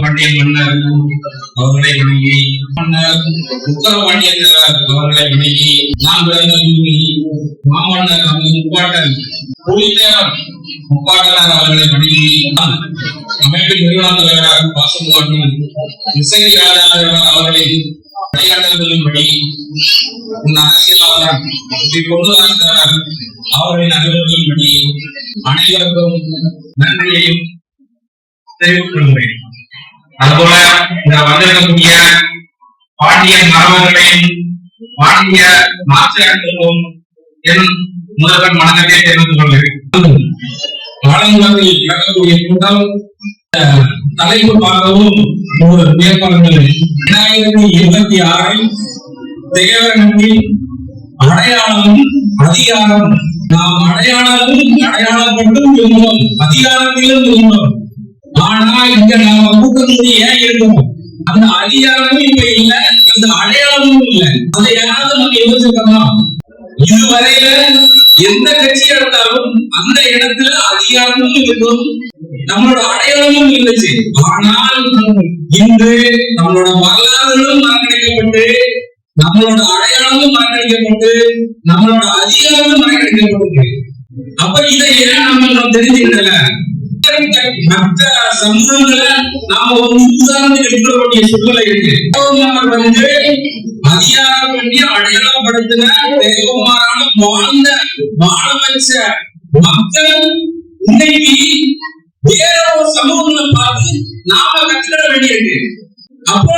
பாண்டியன் மன்னர் அவர்களை வணங்கி மன்னர் உத்தரபாண்டியன் அவர்களை வணங்கி நாம் மாமன்னர் முப்பாட்டன் புலித்தேவன் முப்பாட்டனார் அவர்களை வணங்கி அமைப்பின் நிறுவன தலைவர் பாசம் மற்றும் இசை இந்த அரசியலாளர் அவர்களின் அனைவருக்கும் நன்றியையும் தெரிவித்துக் அதுபோல இந்த வந்திருக்கக்கூடிய பாண்டிய மரபர்களையும் பாண்டிய நாச்சியார்களுக்கும் என் முதல்வன் மனதிலே தெரிந்து கொள்கிறேன் காலங்குளத்தில் நடக்கக்கூடிய கூட்டம் அஹ், தலைப்பு பார்க்கவும் ஒரு இரண்டாயிரத்தி இருபத்தி ஆறில் தேவரகத்தின் அடையாளம் அதிகாரம். நாம் அடையாளமும் அடையாளப்பட்டும் இருந்தோம் அதிகாரத்திலும் இருந்தோம் ஆனா இங்க நாம கூட்டத்தில் ஏன் இருக்கும். அந்த அதிகாரமும் இப்ப இல்ல அந்த அடையாளமும் இல்ல. அதை யாராவது நம்ம யோசிக்கணுமா? இதுவரையில எந்த கட்சி எடுத்தாலும் அந்த இடத்துல அதிகாரமும் இருக்கும் நம்மளோட அடையாளமும் இருந்துச்சு. ஆனால் இன்று நம்மளோட வரலாறுகளும் மறக்கடிக்கப்பட்டு நம்மளோட அடையாளமும் மறக்கடிக்கப்பட்டு நம்மளோட அதிகாரமும் மறக்கடிக்கப்பட்டு அப்ப இதை ஏன் நம்ம நம்ம மற்ற சமூகங்களை நாம ஒரு உதாரணத்துக்கு வேண்டிய சூழ்நிலை இருக்கு தேவகுமார் வந்து அதிகாரம் பண்ணி அடையாளப்படுத்தின தேவகுமாரான வாழ்ந்த வாழ வச்ச மக்கள் இன்னைக்கு வேற ஒரு சமூகங்களை பார்த்து நாம கற்றுக்கிட வேண்டியிருக்கு அப்போ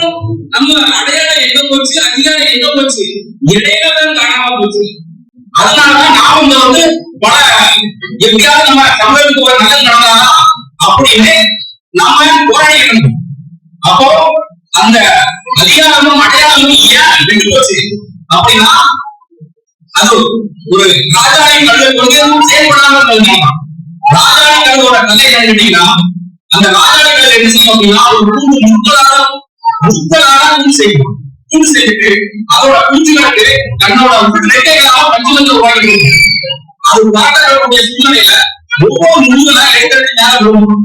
நம்ம அடையாளம் எங்க போச்சு அதிகாரம் எங்க போச்சு இடையில தான் காணாம போச்சு அதனாலதான் நாம வந்து பல எப்படியாவது நம்ம தமிழருக்கு ஒரு நல்லது நடந்தாதான் அப்படின்னு நாம போராடிக்கணும். அப்போ அந்த அதிகாரமும் அடையாளமும் ஏன் ரெண்டு போச்சு? அப்படின்னா அது ஒரு ராஜாவின் கல்வி கொண்டு செயல்படாமல் கல்விமா ராஜாவின் கல்வியோட கதை கேட்டீங்கன்னா அந்த ராஜாவின் கல்வி என்ன செய்யும் அப்படின்னா ஒரு கூண்டு முக்களாக முக்களாக கூண்டு செய்யும். கூண்டு செய்துட்டு அதோட குஞ்சுகளுக்கு தன்னோட ரெட்டைகளாக பஞ்சு வந்து உருவாக்கி அது பார்க்கக்கூடிய சூழ்நிலையில ஒவ்வொரு முழுவதா ரெண்டு நேரம் வரும்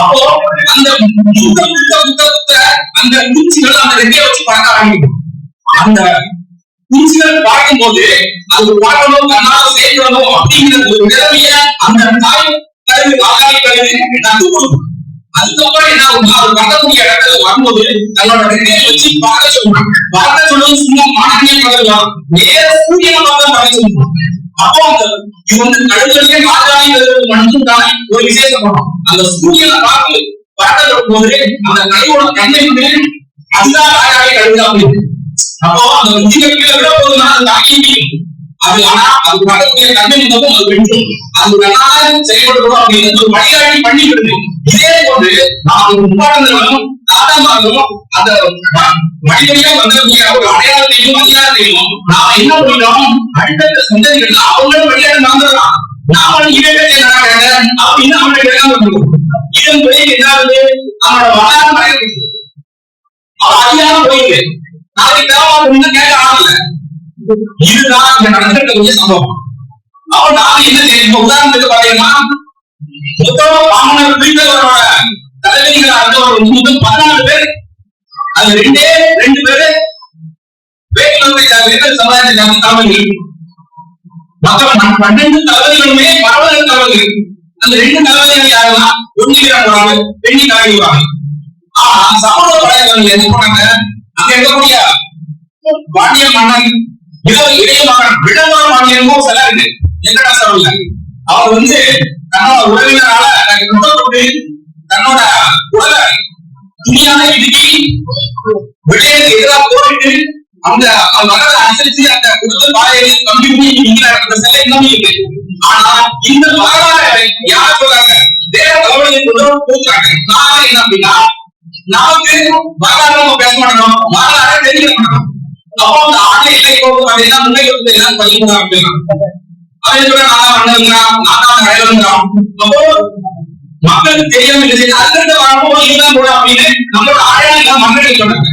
அப்போ அந்த முத்த முத்த முத்த முத்த அந்த குஞ்சுகள் அந்த ரெட்டையை வச்சு பார்க்க ஆரம்பிக்கும். அந்த குருசிகளை பார்க்கும் போது அது பார்க்கணும் தன்னால சேர்க்கணும் அப்படிங்கிற ஒரு நிலைமைய அந்த தாய் கருவி ஆகாய கருவி நட்டு கொடுக்கும். அதுக்கப்புறம் என்ன ஆகும்னா அது வரக்கூடிய இடத்துல வரும்போது தன்னோட ரெட்டையை வச்சு பார்க்க சொல்லுவாங்க. பார்க்க சொல்லுவது சும்மா மானமே பார்க்கலாம் நேர சூரியனை பார்க்க பார்க்க சொல்லுவாங்க. அப்போ அந்த இது வந்து கழுதலே ராஜாங்கிறது மட்டும்தான் ஒரு விசேஷப்படும் அந்த சூரியனை பார்த்து பார்க்க போது அந்த கழுவோட கண்ணை விட்டு அதுதான் ராஜாவை கழுதா அப்போ அந்த முதிய கீழே விட போதுனா அது தாக்கி அது ஆனா அது பக்கத்துல கண்ணை அது வெட்டும். அது நல்லா செயல்படுறோம் அப்படின்னு ஒரு வழிகாட்டி பண்ணிட்டு இதே போன்று நாம் ஒரு முப்பாட்டங்களும் அந்த வழிவழியா வந்தக்கூடிய ஒரு அடையாளத்தையும் அதிகாரத்தையும் நாம என்ன பண்ணிட்டோம்? அடுத்த சந்ததிகள் அவங்களும் வழியாக நடந்துடலாம் நாமளும் இதே என்ன அப்படின்னு அவனை கேட்காம இதன் பிறகு என்னாவது அவனோட வரலாறு மறைக்கிறது அவன் அதிகாரம் போயிருக்கு நாளைக்கு தேவை கேட்க ஆகல இதுதான் இங்க நடந்திருக்கக்கூடிய சம்பவம். அப்ப நாம என்ன உதாரணத்துக்கு பாத்தீங்கன்னா பாமனர் தலைவலிகளா இருந்த பேர் அது ரெண்டே ரெண்டு பேரு வேட்புமதி சமுதாயத்தை தலைவர்கள் மொத்தம் பன்னெண்டு தலைவர்களுமே பரவல் தலைவர்கள் அந்த ரெண்டு தலைவர்கள் யாருன்னா ஒன்னிகிறாங்க போறாங்க பெண்ணி காய்கிறாங்க ஆனா சமூக வலைதளங்கள் என்ன பண்ணாங்க அங்க இருக்கக்கூடிய பாண்டிய மன்னன் இதோ இளைய மகன் விடவா பாண்டியனும் சில இருக்கு. வெங்கடாசவர்ல அவர் வந்து தன்னோட உறவினரால எனக்கு தன்னோட உடலை துணியான இடுக்கி விளையாட்டு எதிராக போரிட்டு அந்த அந்த அனுசரிச்சு அந்த குடும்ப பாதையை கம்பி பண்ணி நிக்கிற அந்த சிலை இன்னும் இருக்கு ஆனா இந்த வரலாறு யார் சொல்றாங்க? வேற கவலையை கொண்டு போக்குறாங்க நான் என்ன அப்படின்னா நமக்கு வரலாறு நம்ம பேச மாட்டோம். வரலாறு தெரிய மாட்டோம். அப்போ அந்த ஆணை இல்லை போகும் அப்படின்னா முன்னே வந்து எல்லாம் பதிமூணு அப்படின்னா அவன் சொல்ற நான் தான் பண்ணதுங்கிறான் நான் தான் அப்போ மக்களுக்கு தெரியாம இல்லை அதுக்கிட்ட வரப்போ இதுதான் கூட அப்படின்னு நம்மளோட அடையாளம் மக்களுக்கு சொல்றாங்க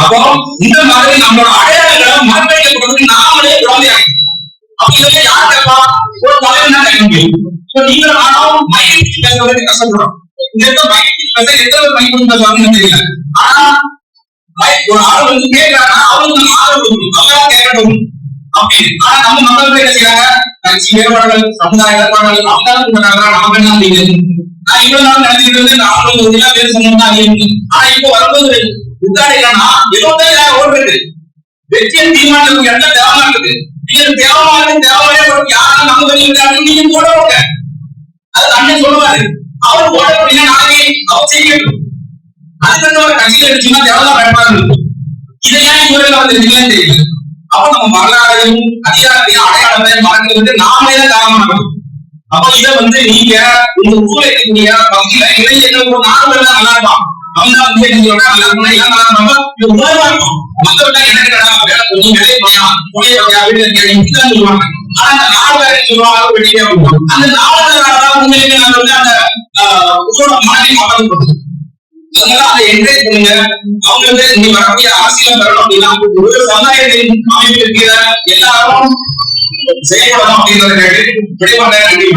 அப்போ இந்த மாதிரி நம்மளோட அடையாளங்களை மக்களுக்கு கொடுத்து நாமளே குழந்தையாக அப்ப இதுல யார் கேட்பா ஒரு தலைவர் தான் கேட்க முடியும். நீங்க நானும் மயக்கி பேசுறதுக்கு கஷ்டப்படுறோம் இந்த மயக்கி எத்தனை மயக்கம் தெரியல. ஆனா ஒரு ஆள் வந்து அவங்களுக்கு நம்ம ஆதரவு கொடுக்கணும். அப்படின்னு. ஆனா நம்ம மக்கள் என்ன செய்யறாங்க கட்சி வேறுபாடுகள் சமுதாய வேறுபாடுகள் அவங்க நாம என்ன அப்படின்னு நான் இவ்வளவு நாள் நினைச்சிட்டு இருந்து நாமளும் ஒரு இளம் பேர் ஆனா இப்போ வரும்போது உட்காடு என்னன்னா இருபத்தஞ்சாயிரம் ஓட்டு இருக்கு. வெற்றியின் தீர்மானம் எந்த தேவமா நீங்க தேவமா இருக்கு தேவையே யாரும் நம்ம பண்ணிருக்காங்க நீங்க போட போங்க அது அண்ணன் சொல்லுவாரு. அவர் போட அப்படின்னா நாளைக்கு அவர் செய்யட்டும் அதுக்கு ஒரு கட்சியில இருந்துச்சுன்னா எவ்வளவு பயன்படாது இருக்கும் இதை ஏன் இவர்கள் வந்து இல்லைன்னு தெரியுது அப்ப நம்ம வரலாறையும் அதிகாரத்தையும் அடையாளத்தையும் மறக்கிறது நாமளே தான் காரணமா அப்ப இத வந்து நீங்க உங்க ஊர்ல இருக்கக்கூடிய பகுதியில இளைஞர்கள் ஒரு நல்லா இருப்பான். அவங்க வந்து நல்லா இருக்கணும் எல்லாம் நல்லா இருப்பாங்க இது உணர்வா இருக்கும் மத்தவங்க எனக்கு கடா வேலை போய் சொல்லுவாங்க. ஆனா அந்த நாலு சொல்லுவாங்க வெளியே அந்த நாலு உண்மையிலேயே வந்து அந்த ஆஹ், மாற்றி மாற்றப்படுது அதனால அதை அவங்க நீ வரக்கூடிய அரசியல் வரணும் அப்படின்னா ஒரு சமுதாயத்தின் அமைப்பு எல்லாரும் செயல்படணும் அப்படின்றத கேட்டு விடைபெற நன்றி